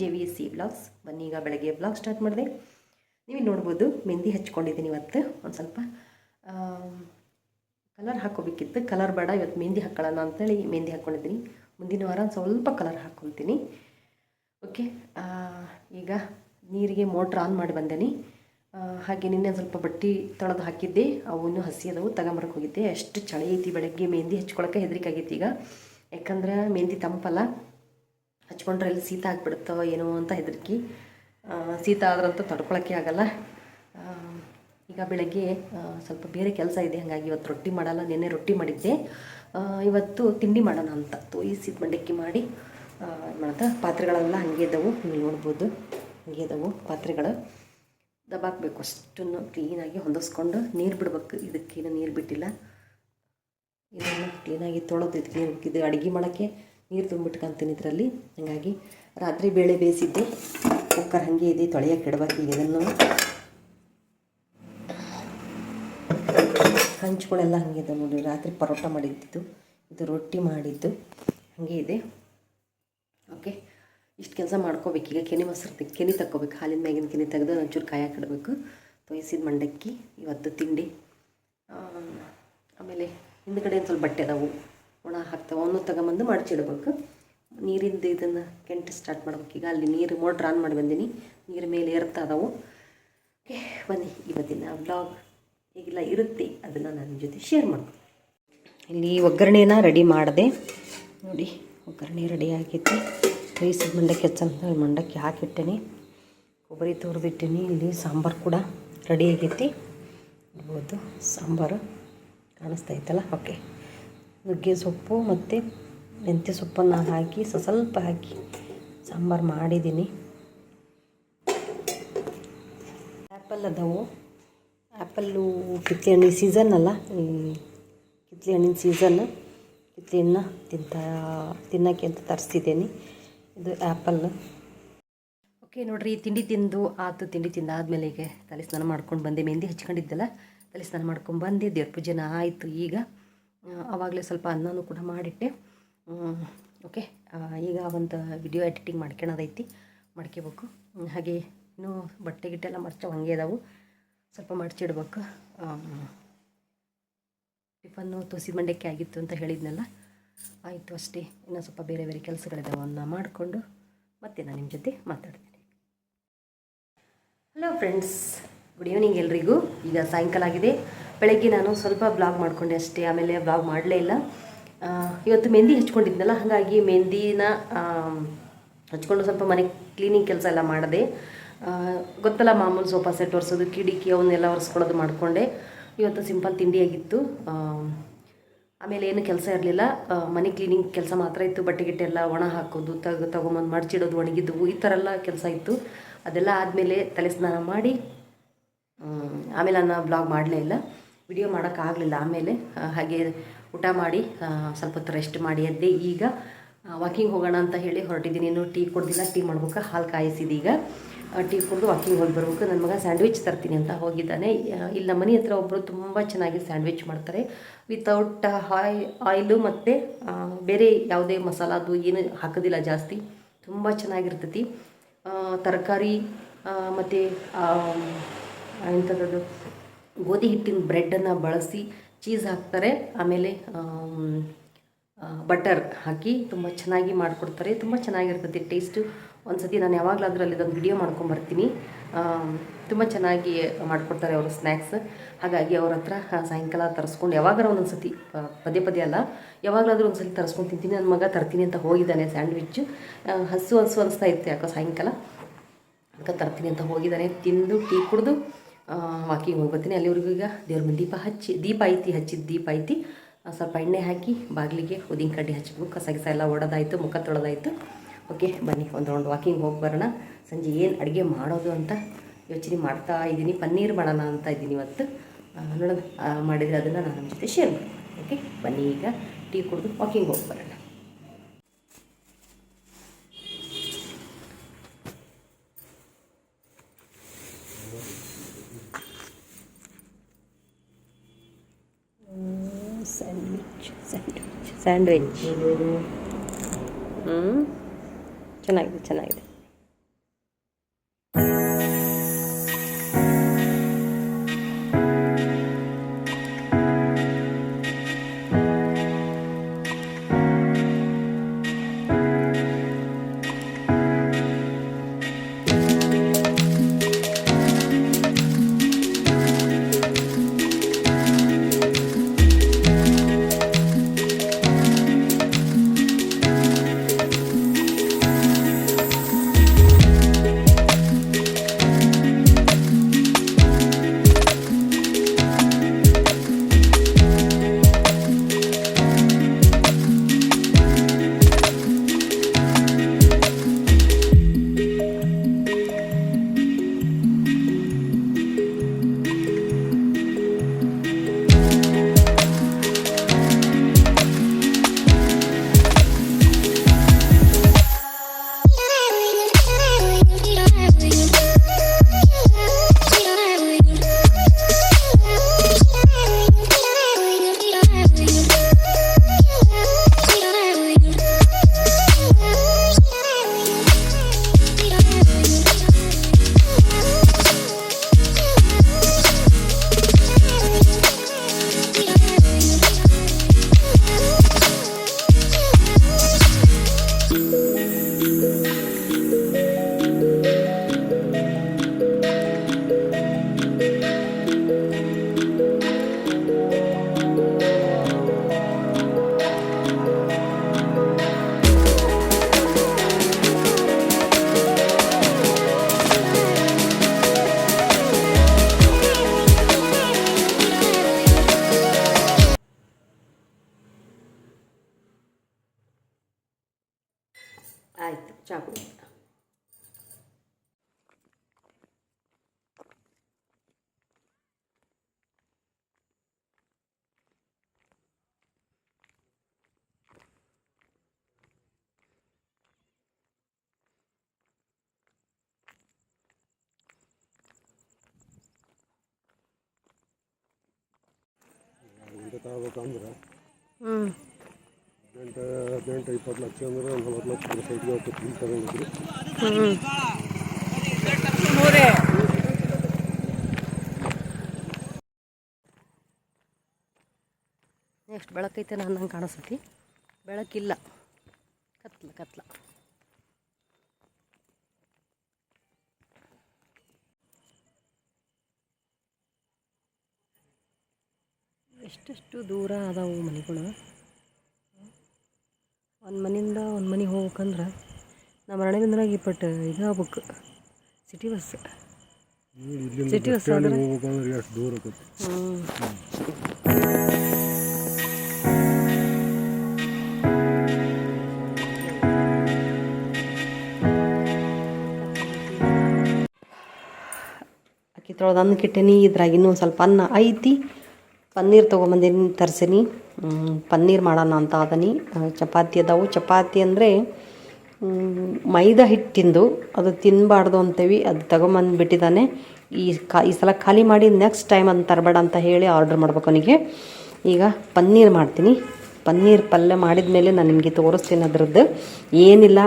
J V S C blogs. ಬನ್ನಿ, ಈಗ ಬೆಳಗ್ಗೆ ಬ್ಲಾಗ್ ಸ್ಟಾರ್ಟ್ ಮಾಡಿದೆ. ನೀವು ನೋಡ್ಬೋದು, ಮೆಹಂದಿ ಹಚ್ಕೊಂಡಿದ್ದೀನಿ ಇವತ್ತು. ಒಂದು ಸ್ವಲ್ಪ ಕಲರ್ ಹಾಕೋಬೇಕಿತ್ತು ಕಲರ್ ಬೇಡ, ಇವತ್ತು ಮೆಹಂದಿ ಹಾಕೊಳ್ಳೋಣ ಅಂತೇಳಿ ಮೆಹಂದಿ ಹಾಕ್ಕೊಂಡಿದ್ದೀನಿ ಮುಂದಿನ ವಾರ ಸ್ವಲ್ಪ ಕಲರ್ ಹಾಕ್ಕೊಳ್ತೀನಿ. ಓಕೆ ಈಗ ನೀರಿಗೆ ಮೋಟ್ರ್ ಆನ್ ಮಾಡಿ ಬಂದೇನೆ. ಹಾಗೆ ನಿನ್ನೆ ಸ್ವಲ್ಪ ಬಟ್ಟೆ ತೊಳೆದು ಹಾಕಿದ್ದೆ. ಅವು ಇನ್ನೂ ಹಸಿ ಅದವು ತಗೊಂಬರಕ್ಕೆ ಹೋಗಿದ್ದೆ. ಎಷ್ಟು ಚಳಿ ಐತಿ ಬೆಳಗ್ಗೆ, ಮೆಹಂದಿ ಹಚ್ಕೊಳಕ್ಕೆ ಹೆದರಿಕೆ ಆಗೈತಿ ಈಗ. ಯಾಕಂದ್ರೆ ಮೆಹಂದಿ ತಂಪಲ್ಲ. ಹಚ್ಕೊಂಡ್ರೆ ಅಲ್ಲಿ ಸೀತ ಆಗ್ಬಿಡುತ್ತೋ ಏನೋ ಅಂತ ಹೆದರಿಕೆ. ಶೀತ ಆದ್ರಂತೂ ತಡ್ಕೊಳಕ್ಕೆ ಆಗಲ್ಲ. ಈಗ ಬೆಳಗ್ಗೆ ಸ್ವಲ್ಪ ಬೇರೆ ಕೆಲಸ ಇದೆ, ಹಾಗಾಗಿ ಇವತ್ತು ರೊಟ್ಟಿ ಮಾಡಲ್ಲ, ನಿನ್ನೆ ರೊಟ್ಟಿ ಮಾಡಿದ್ದೆ. ಇವತ್ತು ತಿಂಡಿ ಮಾಡೋಣ ಅಂತ ತೋಯಿಸಿದ ಮಂಡಕ್ಕಿ ಮಾಡಿ. ಮಾಡ್ತಾ ಪಾತ್ರೆಗಳೆಲ್ಲ ಹಂಗೆ ಇದ್ದವು ನೀವು ನೋಡ್ಬೋದು. ಹಂಗೆ ಇದ್ದವು ಪಾತ್ರೆಗಳು. ದಬಾಕಬೇಕು ಅಷ್ಟನ್ನು ಕ್ಲೀನಾಗಿ ಹೊಂದಿಸ್ಕೊಂಡು ನೀರು ಬಿಡ್ಬೇಕು. ಇದಕ್ಕೇನು ನೀರು ಬಿಟ್ಟಿಲ್ಲ. ಇದನ್ನು ಕ್ಲೀನಾಗಿ ತೊಳೆದು ನೀರು ಇದು ಅಡುಗೆ ಮಾಡೋಕ್ಕೆ ನೀರು ತುಂಬಿಟ್ಕೊಂತೀನಿ ಇದರಲ್ಲಿ. ಹಾಗಾಗಿ ರಾತ್ರಿ ಬೇಳೆ ಬೇಯಿಸಿದ್ದೆ. ಕುಕ್ಕರ್ ಹಾಗೆ ಇದೆ ತೊಳೆಯೋಕೆ ಇಡ್ಬೇಕು ಈಗ ಇದನ್ನು. ಹಂಚುಗಳೆಲ್ಲ ಹಾಗೆ ಇದೆ ನೋಡಿ, ರಾತ್ರಿ ಪರೋಟ ಮಾಡಿದ್ದು, ಇದು ರೊಟ್ಟಿ ಮಾಡಿದ್ದು, ಹಾಗೆ ಇದೆ. ಓಕೆ, ಇಷ್ಟು ಕೆಲಸ ಮಾಡ್ಕೋಬೇಕು. ಈಗ ಕೆನೆ ಮೊಸರು ಕೆನೆ ತಕ್ಕೋಬೇಕು. ಹಾಲಿನ ಮ್ಯಾಗಿನ ಕೆನೆ ತೆಗೆದು ಒಂಚೂರು ಕಾಯಕ್ಕೆ ಇಡಬೇಕು ತೊಯ್ಸಿದ ಮಂಡಕ್ಕಿ, ಇವತ್ತು ತಿಂಡಿ. ಆಮೇಲೆ ಹಿಂದ್ಗಡೆ ಒಂದು ಸ್ವಲ್ಪ ಬಟ್ಟೆ ಅದಾವು. ಒಣ ಹಾಕ್ತಾವೆ ಅವನು ತಗೊಂಬಂದು ಮಡಚಿಡ್ಬೇಕು. ನೀರಿಂದ ಇದನ್ನು ಕೆಂಟು ಸ್ಟಾರ್ಟ್ ಮಾಡ್ಬೇಕು. ಈಗ ಅಲ್ಲಿ ನೀರು ಮೋಟ್ರ್ ಆನ್ ಮಾಡಿ ಬಂದೀನಿ. ನೀರು ಮೇಲೆ ಏರ್ತಾ ಅದಾವು ಓಕೆ ಬನ್ನಿ ಇವತ್ತಿನ ಬ್ಲಾಗ್ ಹೇಗೆಲ್ಲ, ಇರುತ್ತೆ. ಅದನ್ನು ನನ್ನ ಜೊತೆ ಶೇರ್ ಮಾಡ್ತೀನಿ. ಇಲ್ಲಿ ಒಗ್ಗರಣೆನ ರೆಡಿ ಮಾಡಿದೆ. ನೋಡಿ, ಒಗ್ಗರಣೆ ರೆಡಿ ಆಗೈತಿ. ಬೇಯಿಸಿದ ಮಂಡಕ್ಕಿ ಹಚ್ಚಂತ ಮಂಡಕ್ಕಿ ಹಾಕಿಟ್ಟೇನಿ. ಕೊಬ್ಬರಿ ತುರಿದಿಟ್ಟೀನಿ ಇಲ್ಲಿ ಸಾಂಬಾರು ಕೂಡ ರೆಡಿ ಆಗೈತಿ. ಇರ್ಬೋದು ಸಾಂಬಾರು ಕಾಣಿಸ್ತಾ ಇತ್ತಲ್ಲ ಓಕೆ ನುಗ್ಗೆ ಸೊಪ್ಪು ಮತ್ತು ಮೆಂತ್ಯ ಸೊಪ್ಪನ್ನು ಹಾಕಿ ಸ್ವಲ್ಪ ಹಾಕಿ ಸಾಂಬಾರು ಮಾಡಿದ್ದೀನಿ. ಆ್ಯಪಲ್ ಅದಾವು. ಆ್ಯಪಲ್ಲು ಕಿತ್ಲೆ ಹಣ್ಣಿನ ಸೀಸನ್ ಅಲ್ಲ, ಈ ಕಿತ್ಲೆ ಹಣ್ಣಿನ ಸೀಸನ್ ಕಿತ್ಲೆ ಹಣ್ಣು ತಿಂತ, ತಿನ್ನೋಕ್ಕೆ ಅಂತ ತರಿಸಿದ್ದೀನಿ. ಇದು ಆ್ಯಪಲ್ ಓಕೆ, ನೋಡಿರಿ ತಿಂಡಿ ತಿಂದು ಆತು, ತಿಂಡಿ ತಿಂದಾದ್ಮೇಲೆ ಈಗ ತಲೆ ಸ್ನಾನ ಮಾಡ್ಕೊಂಡು ಬಂದೆ. ಮೆಹಂದಿ ಹಚ್ಕೊಂಡಿದ್ದಲ್ಲ, ತಲೆ ಸ್ನಾನ ಮಾಡ್ಕೊಂಡು ಬಂದೆ. ದೇವ್ರ ಪೂಜೆನ ಆಯಿತು ಈಗ. ಆವಾಗಲೇ ಸ್ವಲ್ಪ ಅನ್ನನೂ ಕೂಡ ಮಾಡಿಟ್ಟೆ. ಓಕೆ ಈಗ ಒಂದು ವಿಡಿಯೋ ಎಡಿಟಿಂಗ್ ಮಾಡ್ಕೊಳೋದೈತಿ, ಮಾಡ್ಕೋಬೇಕು. ಹಾಗೆ ಇನ್ನೂ ಬಟ್ಟೆ ಗಿಟ್ಟೆ ಎಲ್ಲ ಮರ್ಚವು ಹಂಗೆ ಇದಾವೆ ಸ್ವಲ್ಪ ಮಡ್ಚಿಡ್ಬೇಕು ಟಿಫನ್ನು ತುಸಿ ಮಂಡಕ್ಕೆ ಆಗಿತ್ತು ಅಂತ ಹೇಳಿದ್ನಲ್ಲ, ಆಯಿತು ಅಷ್ಟೇ. ಇನ್ನೂ ಸ್ವಲ್ಪ ಬೇರೆ ಬೇರೆ ಕೆಲಸಗಳಿದ್ದಾವೆ ಅವನ್ನ ಮಾಡಿಕೊಂಡು ಮತ್ತೆ ನಾನು ನಿಮ್ಮ ಜೊತೆ ಮಾತಾಡ್ತೀನಿ. ಹಲೋ ಫ್ರೆಂಡ್ಸ್ ಗುಡ್ ಈವ್ನಿಂಗ್ ಎಲ್ರಿಗೂ. ಈಗ ಸಾಯಂಕಾಲ ಆಗಿದೆ. ಬೆಳಗ್ಗೆ ನಾನು ಸ್ವಲ್ಪ ಬ್ಲಾಗ್ ಮಾಡಿಕೊಂಡೆ ಅಷ್ಟೇ, ಆಮೇಲೆ ಬ್ಲಾಗ್ ಮಾಡಲೇ ಇಲ್ಲ. ಇವತ್ತು ಮೆಹಂದಿ ಹಚ್ಕೊಂಡಿದ್ನಲ್ಲ, ಹಾಗಾಗಿ ಮೆಹಂದಿನ ಹಚ್ಕೊಂಡು ಸ್ವಲ್ಪ ಮನೆ ಕ್ಲೀನಿಂಗ್ ಕೆಲಸ ಎಲ್ಲ ಮಾಡಿದೆ. ಗೊತ್ತಲ್ಲ ಮಾಮೂಲು ಸೋಫಾ ಸೆಟ್ ಒರೆಸೋದು ಕಿಡಿಕಿ ಅವನ್ನೆಲ್ಲ ಒರೆಸ್ಕೊಳ್ಳೋದು ಮಾಡಿಕೊಂಡೆ. ಇವತ್ತು ಸಿಂಪಲ್ ತಿಂಡಿಯಾಗಿತ್ತು ಆಮೇಲೆ ಏನು ಕೆಲಸ ಇರಲಿಲ್ಲ. ಮನೆ ಕ್ಲೀನಿಂಗ್ ಕೆಲಸ ಮಾತ್ರ ಇತ್ತು. ಬಟ್ಟೆ ಗಿಟ್ಟೆ ಎಲ್ಲ ಒಣ ಹಾಕೋದು, ತಗ, ತಗೊಂಬಂದು ಮಡಚಿಡೋದು, ಒಣಗಿದ್ದು, ಈ ಥರ ಎಲ್ಲ ಕೆಲಸ ಇತ್ತು. ಅದೆಲ್ಲ ಆದಮೇಲೆ ತಲೆ ಸ್ನಾನ ಮಾಡಿ ಆಮೇಲೆ ನಾನು ಬ್ಲಾಗ್ ಮಾಡಲೇ ಇಲ್ಲ. ವಿಡಿಯೋ ಮಾಡೋಕ್ಕಾಗಲಿಲ್ಲ. ಆಮೇಲೆ ಹಾಗೆ ಊಟ ಮಾಡಿ ಸ್ವಲ್ಪ ಹೊತ್ತು ರೆಸ್ಟ್ ಮಾಡಿ ಎದ್ದೆ. ಈಗ ವಾಕಿಂಗ್ ಹೋಗೋಣ ಅಂತ ಹೇಳಿ ಹೊರಟಿದ್ದೀನಿ. ಇನ್ನು ಟೀ ಕೊಡ್ದಿಲ್ಲ. ಟೀ ಮಾಡ್ಬೇಕು. ಹಾಲು ಕಾಯಿಸಿದೀಗ ಟೀ ಕುಡಿದು ವಾಕಿಂಗ್ ಹೋಗಿ ಬರ್ಬೇಕು. ನನ್ನ ಮಗ ಸ್ಯಾಂಡ್ವಿಚ್ ತರ್ತೀನಿ ಅಂತ ಹೋಗಿದ್ದಾನೆ. ಇಲ್ಲಿ ನಮ್ಮ ಮನೆ ಹತ್ರ ಒಬ್ಬರು ತುಂಬ ಚೆನ್ನಾಗಿ ಸ್ಯಾಂಡ್ವಿಚ್ ಮಾಡ್ತಾರೆ. ವಿತೌಟ್ ಹಾಯ್ ಆಯಿಲು ಮತ್ತು ಬೇರೆ ಯಾವುದೇ ಮಸಾಲದು ಏನು ಹಾಕೋದಿಲ್ಲ ಜಾಸ್ತಿ. ತುಂಬ ಚೆನ್ನಾಗಿರ್ತೈತಿ. ತರಕಾರಿ ಮತ್ತು ಎಂಥದ್ದು ಗೋಧಿ ಹಿಟ್ಟಿನ ಬ್ರೆಡ್ಡನ್ನು ಬಳಸಿ ಚೀಸ್ ಹಾಕ್ತಾರೆ. ಆಮೇಲೆ ಬಟರ್ ಹಾಕಿ ತುಂಬ ಚೆನ್ನಾಗಿ ಮಾಡಿಕೊಡ್ತಾರೆ. ತುಂಬ ಚೆನ್ನಾಗಿರ್ತದೆ ಟೇಸ್ಟು. ಒಂದು ಸತಿ ನಾನು ಯಾವಾಗಲಾದರೂ ಅಲ್ಲಿ ಒಂದು ವಿಡಿಯೋ ಮಾಡ್ಕೊಂಬರ್ತೀನಿ. ತುಂಬ ಚೆನ್ನಾಗಿ ಮಾಡಿಕೊಡ್ತಾರೆ ಅವರು ಸ್ನ್ಯಾಕ್ಸ್. ಹಾಗಾಗಿ ಅವ್ರ ಹತ್ರ ಸಾಯಂಕಾಲ ತರಿಸ್ಕೊಂಡು ಯಾವಾಗಾರ ಒಂದೊಂದು ಸತಿ ಪದೇ ಪದೇ ಅಲ್ಲ, ಯಾವಾಗಲಾದರೂ ಒಂದು ಸತಿ ತರಿಸ್ಕೊಂಡು ತಿಂತೀನಿ. ನನ್ನ ಮಗ ತರ್ತೀನಿ ಅಂತ ಹೋಗಿದ್ದಾನೆ ಸ್ಯಾಂಡ್ವಿಚ್ಚು. ಹಸು ಹಸು ಅನಿಸ್ತಾ ಇತ್ತು ಯಾಕೋ ಸಾಯಂಕಾಲ. ಅದಕ್ಕೆ ತರ್ತೀನಿ ಅಂತ ಹೋಗಿದ್ದಾನೆ. ತಿಂದು ಟೀ ಕುಡಿದು ವಾಕಿಂಗ್ ಹೋಗ್ಬರ್ತೀನಿ ಅಲ್ಲಿವರೆಗೂ ಈಗ ದೇವ್ರ ಮುಂದೆ ದೀಪ ಹಚ್ಚಿ, ದೀಪ ಐತಿ, ಹಚ್ಚಿದ ದೀಪ ಐತಿ. ಸ್ವಲ್ಪ ಎಣ್ಣೆ ಹಾಕಿ ಬಾಗಿಲಿಗೆ ಉದಿನ ಕಡ್ಡಿ ಹಚ್ಚಬೇಕು ಕಸ ಗಿಸ ಎಲ್ಲ ಒಡೋದಾಯಿತು, ಮುಖ ತೊಳೆದಾಯಿತು. ಓಕೆ, ಬನ್ನಿ, ಒಂದು ರೌಂಡ್ ವಾಕಿಂಗ್ ಹೋಗಿ ಬರೋಣ. ಸಂಜೆ ಏನು ಅಡುಗೆ ಮಾಡೋದು ಅಂತ ಯೋಚನೆ ಮಾಡ್ತಾ ಇದ್ದೀನಿ. ಪನ್ನೀರ್ ಮಾಡೋಣ ಅಂತ ಇದ್ದೀನಿ ಇವತ್ತು. ನೋಡೋಣ ಮಾಡಿದರೆ ಅದನ್ನು ನಾನು ನಮ್ಮ ಜೊತೆ ಶೇರ್ ಮಾಡ್ತೀನಿ. ಓಕೆ, ಬನ್ನಿ ಈಗ ಟೀ ಕುಡಿದು ವಾಕಿಂಗ್ ಹೋಗಿ ಬರೋಣ. ಸ್ಯಾಂಡ್ವಿಚ್. ಹ್ಞೂ ಚೆನ್ನಾಗಿದೆ ಚೆನ್ನಾಗಿದೆ. ಗಂಟೆ ತಗೋಬೇಕಂದ್ರೆ ಹ್ಞೂ. ಗಂಟೆ ಹದಿನೆಂಟು ಇಪ್ಪತ್ತು ಲಕ್ಷ ಅಂದ್ರೆ ನಲ್ವತ್ತು ಲಕ್ಷ ಸೈಟ್ಗೆ ತಗೊಂಡಿದ್ರು. ಹ್ಞೂ ಎಷ್ಟು ಬೆಳಕೈತೆ ನಾನು ನಂಗೆ ಕಾಣಿಸ್ತೈತಿ. ಬೆಳಕಿಲ್ಲ. ಕತ್ಲ ಕತ್ಲ. ಎಷ್ಟೆಷ್ಟು ದೂರ ಅದಾವು ಮನೆಗಳು? ಒಂದು ಮನೆಯಿಂದ ಒಂದು ಮನೆಗೆ ಹೋಗ್ಬೇಕಂದ್ರೆ ನಮ್ಮ ರಣೇಂದ್ರಾಗ ಇಪ್ಪಟ್ಟು ಇದು ಆಗ್ಬೇಕು. ಸಿಟಿ ಬಸ್ ಸಿಟಿ ಬಸ್ ಆದ್ರೆ ಎಷ್ಟು ದೂರ ಅಕ್ಕಿ ತೊಳೆದು ಅನ್ನ ಕಿಟ್ಟೇನಿ ಇದ್ರಾಗ ಇನ್ನೂ ಸ್ವಲ್ಪ ಅನ್ನ ಐತಿ. ಪನ್ನೀರ್ ತೊಗೊಂಬಂದಿನಿ, ತರ್ಸೀನಿ. ಪನ್ನೀರ್ ಮಾಡೋಣ ಅಂತ ಅದನಿ. ಚಪಾತಿ ಅದಾವು. ಚಪಾತಿ ಅಂದರೆ ಮೈದಾ ಹಿಟ್ಟಿಂದು ಅದು ತಿನ್ನಬಾರ್ದು ಅಂತೇವಿ. ಅದು ತಗೊಂಬಂದು ಬಿಟ್ಟಿದ್ದಾನೆ ಈ ಕಾ, ಈ ಸಲ ಖಾಲಿ ಮಾಡಿ ನೆಕ್ಸ್ಟ್ ಟೈಮ್ ಅಂತ ತರಬೇಡ ಅಂತ ಹೇಳಿ ಆರ್ಡ್ರ್ ಮಾಡ್ಬೇಕು ಅವನಿಗೆ. ಈಗ ಪನ್ನೀರ್ ಮಾಡ್ತೀನಿ. ಪನ್ನೀರ್ ಪಲ್ಯ ಮಾಡಿದ ಮೇಲೆ ನಾನು ನಿಮಗೆ ತೋರಿಸ್ತೀನಿ ಅದರದ್ದು. ಏನಿಲ್ಲ.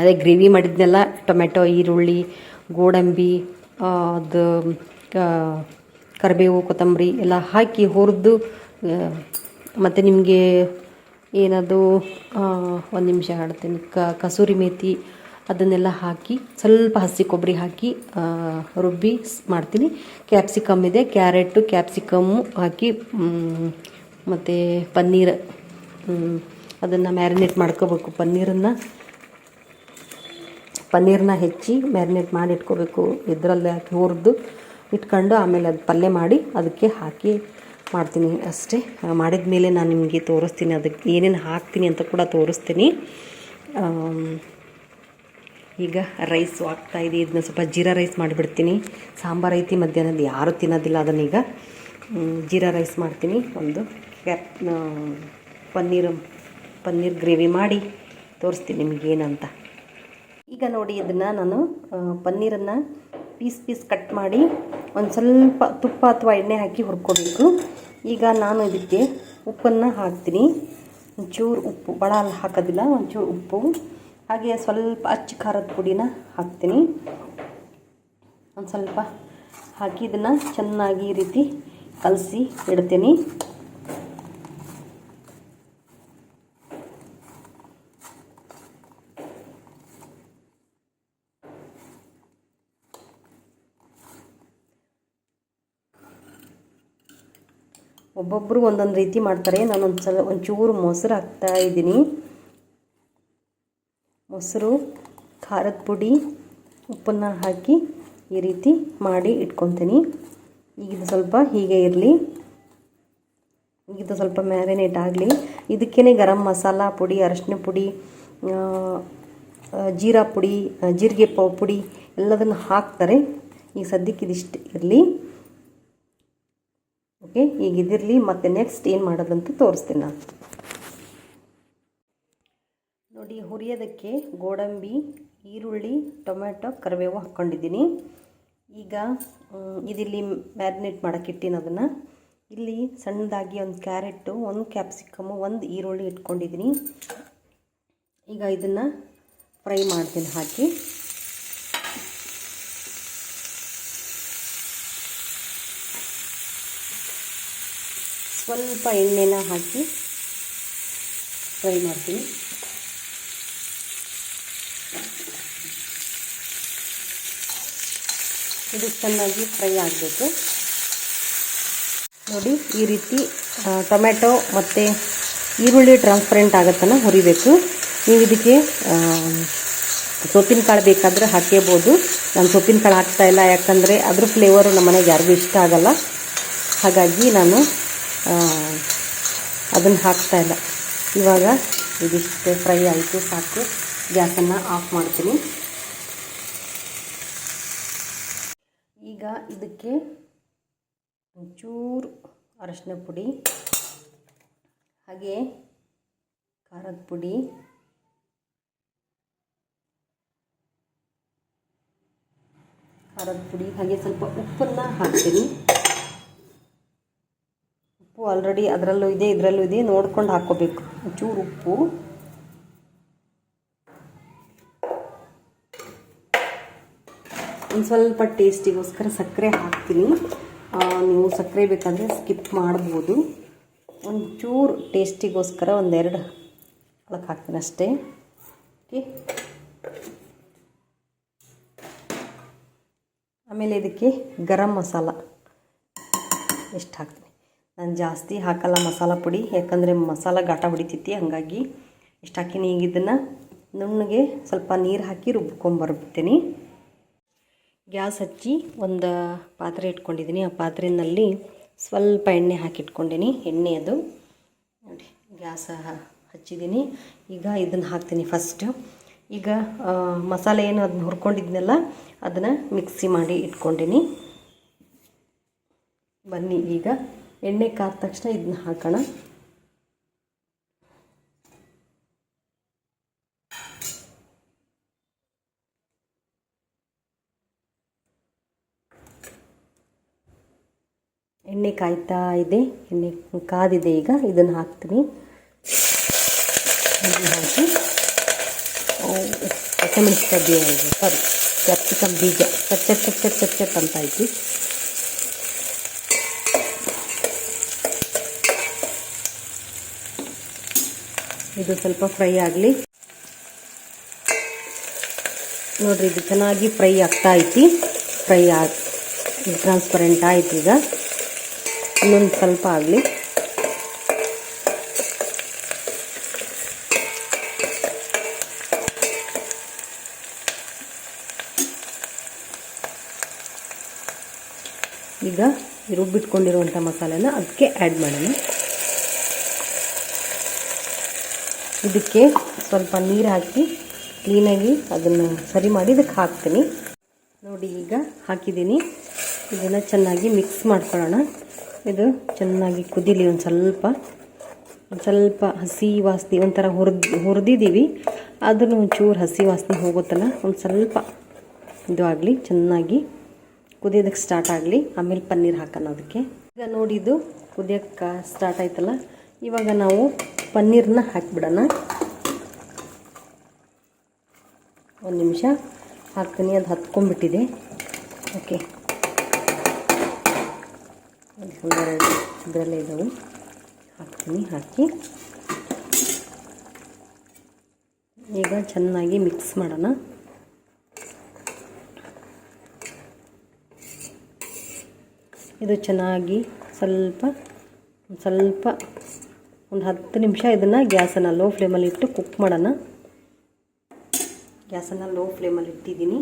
ಅದೇ ಗ್ರೇವಿ ಮಾಡಿದ್ನೆಲ್ಲ ಟೊಮೆಟೊ ಈರುಳ್ಳಿ, ಗೋಡಂಬಿ ಅದು ಕರಿಬೇವು, ಕೊತ್ತಂಬರಿ ಎಲ್ಲ ಹಾಕಿ ಹುರಿದು ಮತ್ತು ನಿಮಗೆ ಏನದು ಒಂದು ನಿಮಿಷ ಹಾಡ್ತೀನಿ. ಕ, ಕಸೂರಿ ಮೇಥಿ ಅದನ್ನೆಲ್ಲ ಹಾಕಿ, ಸ್ವಲ್ಪ ಹಸಿ ಕೊಬ್ಬರಿ ಹಾಕಿ ರುಬ್ಬಿ ಮಾಡ್ತೀನಿ. ಕ್ಯಾಪ್ಸಿಕಮ್ ಇದೆ, ಕ್ಯಾರೆಟು, ಕ್ಯಾಪ್ಸಿಕಮ್ಮು ಹಾಕಿ ಮತ್ತು ಪನ್ನೀರ್ ಅದನ್ನು ಮ್ಯಾರಿನೇಟ್ ಮಾಡ್ಕೋಬೇಕು ಪನ್ನೀರನ್ನು. ಪನ್ನೀರನ್ನ ಹೆಚ್ಚಿ ಮ್ಯಾರಿನೇಟ್ ಮಾಡಿ ಇಟ್ಕೋಬೇಕು, ಇದರಲ್ಲಿ ಹಾಕಿ ಹುರಿದು. ಇಟ್ಕೊಂಡು ಆಮೇಲೆ ಅದು ಪಲ್ಯ ಮಾಡಿ ಅದಕ್ಕೆ ಹಾಕಿ ಮಾಡ್ತೀನಿ ಅಷ್ಟೇ. ಮಾಡಿದ ಮೇಲೆ ನಾನು ನಿಮಗೆ ತೋರಿಸ್ತೀನಿ, ಅದಕ್ಕೆ ಏನೇನು ಹಾಕ್ತೀನಿ ಅಂತ ಕೂಡ ತೋರಿಸ್ತೀನಿ. ಈಗ ಈಗ ರೈಸು ಇದೆ. ಇದನ್ನ ಸ್ವಲ್ಪ ಜೀರಾ ರೈಸ್ ಮಾಡಿಬಿಡ್ತೀನಿ. ಸಾಂಬಾರು ಐತಿ ಮಧ್ಯಾಹ್ನದ ಯಾರೂ ತಿನ್ನೋದಿಲ್ಲ ಅದನ್ನೀಗ. ಜೀರಾ ರೈಸ್ ಮಾಡ್ತೀನಿ. ಒಂದು ಕ್ಯಾಪ್ ಪನ್ನೀರ್ ಪನ್ನೀರ್ ಗ್ರೇವಿ ಮಾಡಿ ತೋರಿಸ್ತೀನಿ ನಿಮ್ಗೆ ಏನಂತ. ಈಗ ನೋಡಿ, ಇದನ್ನು ನಾನು ಪನ್ನೀರನ್ನು ಪೀಸ್ ಪೀಸ್ ಕಟ್ ಮಾಡಿ ಒಂದು ಸ್ವಲ್ಪ ತುಪ್ಪ ಅಥವಾ ಎಣ್ಣೆ ಹಾಕಿ ಹುರ್ಕೋಬೇಕು. ಈಗ ನಾನು ಇದಕ್ಕೆ ಉಪ್ಪನ್ನು ಹಾಕ್ತೀನಿ. ಒಂಚೂರು ಉಪ್ಪು ಭಾಳ ಹಾಕೋದಿಲ್ಲ, ಒಂಚೂರು ಉಪ್ಪು. ಹಾಗೆ ಸ್ವಲ್ಪ ಅಚ್ಚ ಖಾರದ ಪುಡಿನ ಹಾಕ್ತೀನಿ. ಒಂದು ಸ್ವಲ್ಪ ಹಾಕಿ ಇದನ್ನು ಚೆನ್ನಾಗಿ ಈ ರೀತಿ ಕಲಸಿ ಇಡ್ತೀನಿ. ಒಬ್ಬೊಬ್ಬರು ಒಂದೊಂದು ರೀತಿ ಮಾಡ್ತಾರೆ. ನಾನು ಒಂದು ಸಲ ಒಂಚೂರು ಮೊಸರು ಹಾಕ್ತಾ ಇದ್ದೀನಿ. ಮೊಸರು, ಖಾರದ ಪುಡಿ, ಉಪ್ಪನ್ನು ಹಾಕಿ ಈ ರೀತಿ ಮಾಡಿ ಇಟ್ಕೊತೀನಿ. ಈಗ ಇದು ಸ್ವಲ್ಪ ಹೀಗೆ ಇರಲಿ. ಇದು ಸ್ವಲ್ಪ ಮ್ಯಾರಿನೇಟ್ ಆಗಲಿ. ಇದಕ್ಕೇ ಗರಂ ಮಸಾಲ ಪುಡಿ, ಅರಶಿನ ಪುಡಿ ಜೀರಾ ಪುಡಿ ಜೀರಿಗೆ ಪುಡಿ ಎಲ್ಲದನ್ನು ಹಾಕ್ತಾರೆ. ಈಗ ಸದ್ಯಕ್ಕೆ ಇದಿಷ್ಟು ಇರಲಿ. ಓಕೆ ಈಗ ಇದಿರಲಿ, ಮತ್ತು ನೆಕ್ಸ್ಟ್ ಏನು ಮಾಡೋದಂತ ತೋರಿಸ್ತೀನಿ ನಾನು. ನೋಡಿ, ಹುರಿಯೋದಕ್ಕೆ ಗೋಡಂಬಿ, ಈರುಳ್ಳಿ ಟೊಮೆಟೊ ಕರಿಬೇವು ಹಾಕ್ಕೊಂಡಿದ್ದೀನಿ. ಈಗ ಇದಿಲ್ಲಿ ಮ್ಯಾರಿನೇಟ್ ಮಾಡೋಕ್ಕಿಟ್ಟಿನ ಅದನ್ನು. ಇಲ್ಲಿ ಸಣ್ಣದಾಗಿ ಒಂದು ಕ್ಯಾರೆಟು ಒಂದು ಕ್ಯಾಪ್ಸಿಕಮ್ಮು ಒಂದು ಈರುಳ್ಳಿ ಇಟ್ಕೊಂಡಿದ್ದೀನಿ. ಈಗ ಇದನ್ನು ಫ್ರೈ ಮಾಡ್ತೀನಿ ಹಾಕಿ ಸ್ವಲ್ಪ ಎಣ್ಣೆನ ಹಾಕಿ ಫ್ರೈ ಮಾಡ್ತೀನಿ. ಇದು ಚೆನ್ನಾಗಿ ಫ್ರೈ ಆಗಬೇಕು. ನೋಡಿ ಈ ರೀತಿ ಟೊಮೆಟೊ ಮತ್ತು ಈರುಳ್ಳಿ ಟ್ರಾನ್ಸ್ಪರೆಂಟ್ ಆಗತ್ತನ ಹುರಿಬೇಕು. ನೀವು ಇದಕ್ಕೆ ಸೊಪ್ಪಿನ ಕಾಳು ಬೇಕಾದರೆ ಹಾಕೇಬೋದು ನಾನು ಸೊಪ್ಪಿನ ಕಾಳು ಹಾಕ್ತಾ ಇಲ್ಲ, ಯಾಕಂದರೆ ಅದ್ರ ಫ್ಲೇವರು ನಮ್ಮ ಮನೆಗೆ ಯಾರಿಗೂ ಇಷ್ಟ ಆಗಲ್ಲ. ಹಾಗಾಗಿ ನಾನು ಅದನ್ನು ಹಾಕ್ತಾ ಇಲ್ಲ. ಇವಾಗ ಇದಿಷ್ಟು ಫ್ರೈ ಆಯಿತು, ಸಾಕು. ಗ್ಯಾಸನ್ನು ಆಫ್ ಮಾಡ್ತೀನಿ. ಈಗ ಇದಕ್ಕೆ ಒಂಚೂರು ಅರಶಿನ ಪುಡಿ, ಹಾಗೆ ಖಾರದ ಪುಡಿ ಖಾರದ ಪುಡಿ, ಹಾಗೆ ಸ್ವಲ್ಪ ಉಪ್ಪನ್ನು ಹಾಕ್ತೀನಿ. ಆಲ್ರೆಡಿ ಅದರಲ್ಲೂ ಇದೆ, ಇದರಲ್ಲೂ ಇದೆ. ನೋಡ್ಕೊಂಡು ಹಾಕ್ಕೋಬೇಕು ಒಂಚೂರು ಉಪ್ಪು. ಒಂದು ಸ್ವಲ್ಪ ಟೇಸ್ಟಿಗೋಸ್ಕರ ಸಕ್ಕರೆ ಹಾಕ್ತೀನಿ. ನೀವು ಸಕ್ಕರೆ ಬೇಕಾದರೆ ಸ್ಕಿಪ್ ಮಾಡ್ಬೋದು. ಒಂಚೂರು ಟೇಸ್ಟಿಗೋಸ್ಕರ ಒಂದೆರಡು ಒಳಗೆ ಹಾಕ್ತೀನಿ ಅಷ್ಟೇ. ಓಕೆ. ಆಮೇಲೆ ಇದಕ್ಕೆ ಗರಂ ಮಸಾಲ. ಎಷ್ಟು ಹಾಕ್ತೀನಿ? ನಾನು ಜಾಸ್ತಿ ಹಾಕಲ್ಲ ಮಸಾಲ ಪುಡಿ, ಯಾಕಂದರೆ ಮಸಾಲ ಘಾಟ ಹೊಡಿತೈತಿ, ಹಾಗಾಗಿ ಇಷ್ಟು ಹಾಕಿನಿ. ಈಗ ಇದನ್ನು ನುಣ್ಣಗೆ ಸ್ವಲ್ಪ ನೀರು ಹಾಕಿ ರುಬ್ಕೊಂಬರ್ಬಿಡ್ತೀನಿ ಗ್ಯಾಸ್ ಹಚ್ಚಿ ಒಂದು ಪಾತ್ರೆ ಇಟ್ಕೊಂಡಿದ್ದೀನಿ ಆ ಪಾತ್ರೆಯಲ್ಲಿ ಸ್ವಲ್ಪ ಎಣ್ಣೆ ಹಾಕಿಟ್ಕೊಂಡಿನಿ, ಎಣ್ಣೆ ಅದು. ನೋಡಿ, ಗ್ಯಾಸ್ ಹಚ್ಚಿದ್ದೀನಿ ಈಗ ಇದನ್ನು ಹಾಕ್ತೀನಿ ಫಸ್ಟು ಈಗ ಮಸಾಲೆ ಏನು ಅದನ್ನ ಹುರ್ಕೊಂಡಿದ್ನಲ್ಲ, ಅದನ್ನು ಮಿಕ್ಸಿ ಮಾಡಿ ಇಟ್ಕೊಂಡಿನಿ. ಬನ್ನಿ, ಈಗ ಎಣ್ಣೆ ಕಾದ ತಕ್ಷಣ ಇದನ್ನ ಹಾಕೋಣ. ಎಣ್ಣೆ ಕಾಯ್ತಾ ಇದೆ ಎಣ್ಣೆ ಕಾದಿದೆ ಈಗ ಇದನ್ನು ಹಾಕ್ತೀನಿ. ಹಾಕಿ. ಓ, ಹಸಿಮೆಣಸಿಕಾಯಿ ಬೀಜ ಸಾರಿ ಕ್ಯಾಪ್ಸಿಕಮ್ ಬೀಜ. ಚಚ್ಚ ಚಟ್ ಚಟ್ ಅಂತ ಐತಿ ಇದು ಸ್ವಲ್ಪ ಫ್ರೈ ಆಗಲಿ. ನೋಡ್ರಿ, ಇದು ಚೆನ್ನಾಗಿ ಫ್ರೈ ಆಗ್ತಾ ಐತಿ. ಫ್ರೈ ಆಗಿ ಟ್ರಾನ್ಸ್ಪರೆಂಟ್ ಆಯ್ತು ಈಗ. ಇನ್ನೊಂದು ಸ್ವಲ್ಪ ಆಗಲಿ. ಈಗ ರುಬ್ಬಿಟ್ಕೊಂಡಿರುವಂಥ ಮಸಾಲೆನ ಅದಕ್ಕೆ ಆ್ಯಡ್ ಮಾಡೋಣ. ಇದಕ್ಕೆ ಸ್ವಲ್ಪ ನೀರು ಹಾಕಿ ಕ್ಲೀನಾಗಿ ಅದನ್ನು ಸರಿ ಮಾಡಿ ಇದಕ್ಕೆ ಹಾಕ್ತೀನಿ. ನೋಡಿ ಈಗ ಹಾಕಿದ್ದೀನಿ. ಇದನ್ನು ಚೆನ್ನಾಗಿ ಮಿಕ್ಸ್ ಮಾಡ್ಕೊಳ್ಳೋಣ. ಇದು ಚೆನ್ನಾಗಿ ಕುದಿಲಿ ಒಂದು ಸ್ವಲ್ಪ. ಒಂದು ಸ್ವಲ್ಪ ಹಸಿ ವಾಸನೆ, ಒಂಥರ ಹುರಿದು ಹುರಿದಿದ್ದೀವಿ ಅದನ್ನು ಒಂಚೂರು ಹಸಿ ವಾಸನೆ ಹೋಗುತ್ತಲ್ಲ, ಒಂದು ಸ್ವಲ್ಪ ಇದು ಆಗಲಿ, ಚೆನ್ನಾಗಿ ಕುದಿಯೋದಕ್ಕೆ ಸ್ಟಾರ್ಟ್ ಆಗಲಿ. ಆಮೇಲೆ ಪನ್ನೀರ್ ಹಾಕೋಣ ಅದಕ್ಕೆ. ಈಗ ನೋಡಿದ್ದು ಕುದಿಯೋಕ್ಕೆ ಸ್ಟಾರ್ಟ್ ಆಯ್ತಲ್ಲ. ಇವಾಗ ನಾವು ಪನ್ನೀರನ್ನ ಹಾಕಿಬಿಡೋಣ. ಒಂದು ನಿಮಿಷ. ಹಾಕ್ತೀನಿ, ಅದು ಹತ್ಕೊಂಡ್ಬಿಟ್ಟಿದೆ. ಓಕೆ. ಇದರಲ್ಲೇ ಇದ್ದಾವೆ ಹಾಕ್ತೀನಿ, ಹಾಕಿ. ಈಗ ಚೆನ್ನಾಗಿ ಮಿಕ್ಸ್ ಮಾಡೋಣ. ಇದು ಚೆನ್ನಾಗಿ ಸ್ವಲ್ಪ ಸ್ವಲ್ಪ ಒಂದು ಹತ್ತು ನಿಮಿಷ ಇದನ್ನು ಗ್ಯಾಸನ್ನು ಲೋ ಫ್ಲೇಮಲ್ಲಿ ಇಟ್ಟು ಕುಕ್ ಮಾಡೋಣ. ಗ್ಯಾಸನ್ನು ಲೋ ಫ್ಲೇಮಲ್ಲಿ ಇಟ್ಟಿದ್ದೀನಿ.